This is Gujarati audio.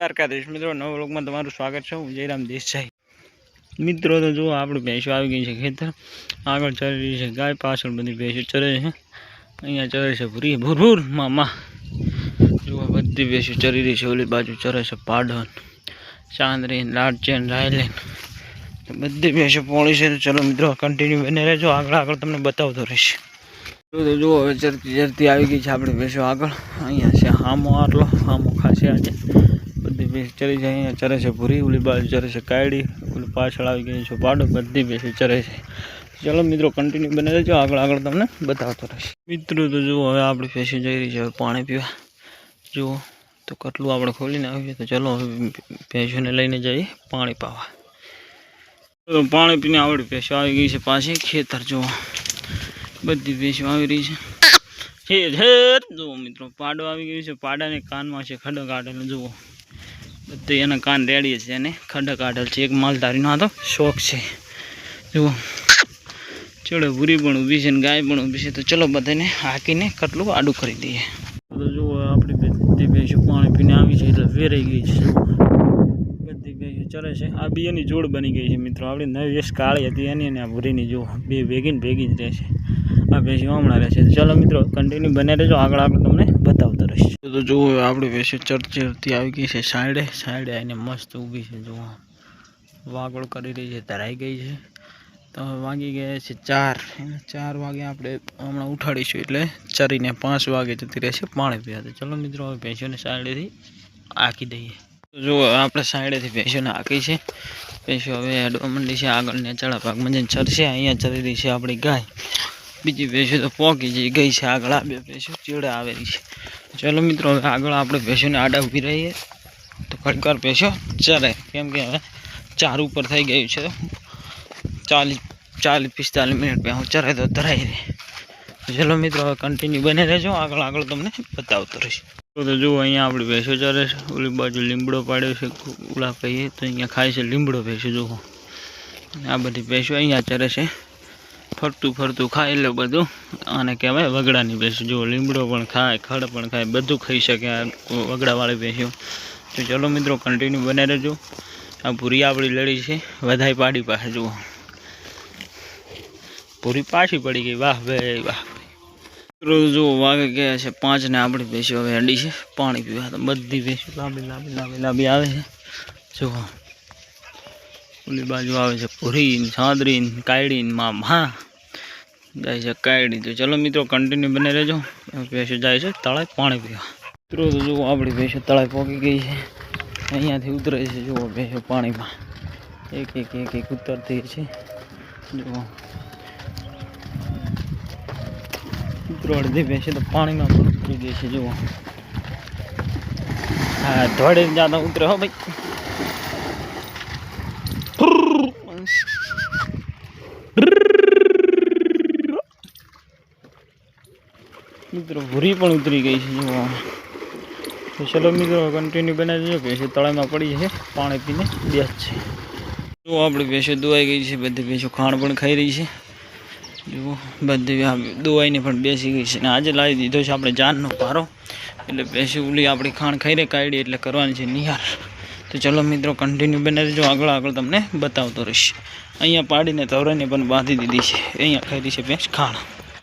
દ્વારકાધીશ મિત્રો, નવ લોકમાં તમારું સ્વાગત છે. હું જયરામ દેસાઈ. મિત્રો, તો જુઓ, આપણે ભેંસો આવી ગઈ છે ખેતર. આગળ ચરી રહી છે ગાય, પાછળ બધી ભેંસો ચરે છે. અહીંયા ચરે છે ભૂરી, ભૂર ભૂર, મામા. જુઓ, બધી ભેંસો ચરી રહી છે. ઓલી બાજુ ચરે છે પાડન. ચાંદરી, લાડચેન, રાયલેન. બધી ભેંસો પોળી છે. ચલો, મિત્રો કન્ટિન્યુ બને રહેજો. આગળ આગળ તમને બતાવતો રહીશ. તો જુઓ, હવે ચરતી ચરતી આવી ગઈ છે આપણે ભેંસો આગળ. અહીંયા છે હામો આટલો. હામો ખાસે આજે. ભેંસ ચરી જાય, અહીંયા ચરે છે ભૂરી, ઓલી બાજુ ચરે છે કાયડી, ઓલી પાછળ આવી ગઈ છે પાડો, બધી ભેંસો ચરે છે. ચલો મિત્રો કન્ટિન્યુ બને રહેજો, આગળ આગળ તમને બતાવતો રહીશ. મિત્રો, તો જુઓ, હવે આપણી ભેંસો જઈ રહી છે, હવે પાણી પીવા. જુઓ, તો કટલું આપણે ખોલીને આવીએ, તો ચલો હવે ભેંસોને લઈને જઈએ પાણી પાવા. તો પાણી પીને આવડી ભેંસો આવી ગઈ છે પાછી, ખેતર જુઓ. બધી ભેંસો આવી રહી છે. જુઓ મિત્રો, પાડો આવી ગયો છે, પાડાને કાનમાં છે ખડક કાઢેલો, જુઓ. બધું એના કાન રેડી છે એને ખડક કાઢેલ છે, એક માલધારીનો આ તો શોખ છે. જુઓ ચલો ભૂરી પણ ઊભી છે ને ગાય પણ ઊભી છે, તો ચલો બધાને હાકીને કટલું આડું કરી દઈએ. તો જુઓ, આપણી બધી ભેંસો પાણી પીને આવી છે, એટલે વેરાઈ ગઈ છે. બધી ભેંસો ચરે છે. આ બી એની જોડ બની ગઈ છે મિત્રો, આપણી નવી એસ કાળી હતી એની અને આ ભૂરીની જુઓ, બે ભેગી ને ભેગી જ રહે છે. આ ભેંસો હમણાં રહે છે. ચાલો મિત્રો કન્ટિન્યુ બને રહેજો. આગળ આગળ રહીશ તો જુઓ આપણી ભેંસો ચરતી ચરતી આવી ગઈ છે સાઈડે સાઈડે આવીને મસ્ત ઊભી છે, જુઓ. વાગોળ કરી રહી છે ધરાઈ ગઈ છે. તો વાગી ગયા છે ચાર. ચાર વાગે આપણે હમણાં ઉઠાડીશું એટલે ચરીને પાંચ વાગે જતી રહેશે પાણી પીવા ચલો મિત્રો, હવે ભેંસોને સાઈડેથી આંકી દઈએ. જુઓ આપણે સાઈડેથી ભેંસોને આંકી છે. ભેંસો હવે હેડવા માંડી છે આગળ નેચાળા ભાગમાં જઈને ચરશે. અહીંયા ચરી રહી છે આપણી ગાય. બીજી ભેંસો તો પોકી જઈ ગઈ છે આગળ. આ બે ભેંસો ચેડે આવેલી છે. ચલો મિત્રો, હવે આગળ આપણે ભેંસોને આડા ઊભી રહીએ. તો ખડકાર ભેંસો ચરે કેમ કે હવે ચાર ઉપર થઈ ગયું છે. ચાલીસ ચાલીસ, પિસ્તાલીસ મિનિટ પહેલાં ચરાય તો ધરાઈ રહે ચલો મિત્રો, હવે કન્ટિન્યુ બને રહેજો. આગળ આગળ તમને બતાવતો રહીશ. તો જુઓ, અહીંયા આપણી ભેંસો ચરે છે. ઓલી બાજુ લીમડો પાડ્યો છે ઉડા કહીએ તો અહીંયા ખાય છે લીમડો ભેંસો, જુઓ. આ બધી ભેંસો અહીંયા ચરે છે. ફરતું ફરતું ખાય એટલે બધું. આને કહેવાય વગડાની ભેંસ જુઓ, લીમડો પણ ખાય, ખડ પણ ખાય, બધું ખાઈ શકે આ વગડાવાળી ભેંસો તો ચલો મિત્રો કન્ટિન્યુ બને રહેજો. આ ભૂરી આપણી લડી છે વધાઈ પાડી પાસે, જુઓ. પૂરી પાછી પડી ગઈ, વાહ ભાઈ, વાહ જુઓ, વાગે ગયા છે પાંચ ને આપણી ભેંસો હવે અડી છે, પાણી પીવા તો બધી ભેંસો લાંબી લાંબી લાંબી લાંબી આવે છે. જુઓ. ઓલી બાજુ આવે છે પૂરી સાદરી કાયડી મા હા જાય છે કાયડી તો. ચલો મિત્રો કન્ટિન્યુ બને રહેજો. ભેંસો જાય છે તળાઈ પાણી પીવા. મિત્રો, તો જુઓ આપણી ભેંસો તળાય પોકી ગઈ છે. અહીંયાથી ઉતરે છે, જુઓ ભેંસો પાણીમાં. એક એક એક એક ઉતરતી છે. જુઓ. મિત્રો, અડધી ભેંસે તો પાણીમાં પણ ઉતરી ગઈ છે, જુઓ. હા ધોળે જ્યાં ઉતરે હો ભાઈ. મિત્રો, ભૂરી પણ ઉતરી ગઈ છે જુઓ તો ચલો મિત્રો કન્ટિન્યુ બનાવી દેજો ભેંસો તળાવમાં પડી છે, પાણી પીને બેસ છે. જો આપણી ભેંસો દોવાઈ ગઈ છે, બધી ભેંસો ખાણ પણ ખાઈ રહી છે. જુઓ, બધી દોવાઈને પણ બેસી ગઈ છે. અને આજે લાવી દીધો છે આપણે જાનનો પારો. એટલે ભેંસો ઉલી આપણી ખાણ ખાઈ રે કાઢી, એટલે કરવાની છે નિહાર. તો ચલો મિત્રો કન્ટિન્યુ બનાવી દેજો આગળ આગળ તમને બતાવતો રહીશ. અહીંયા પાડીને તવરાઈને પણ બાંધી દીધી છે. અહીંયા ખાઈ રહી છે ભેંસ ખાણ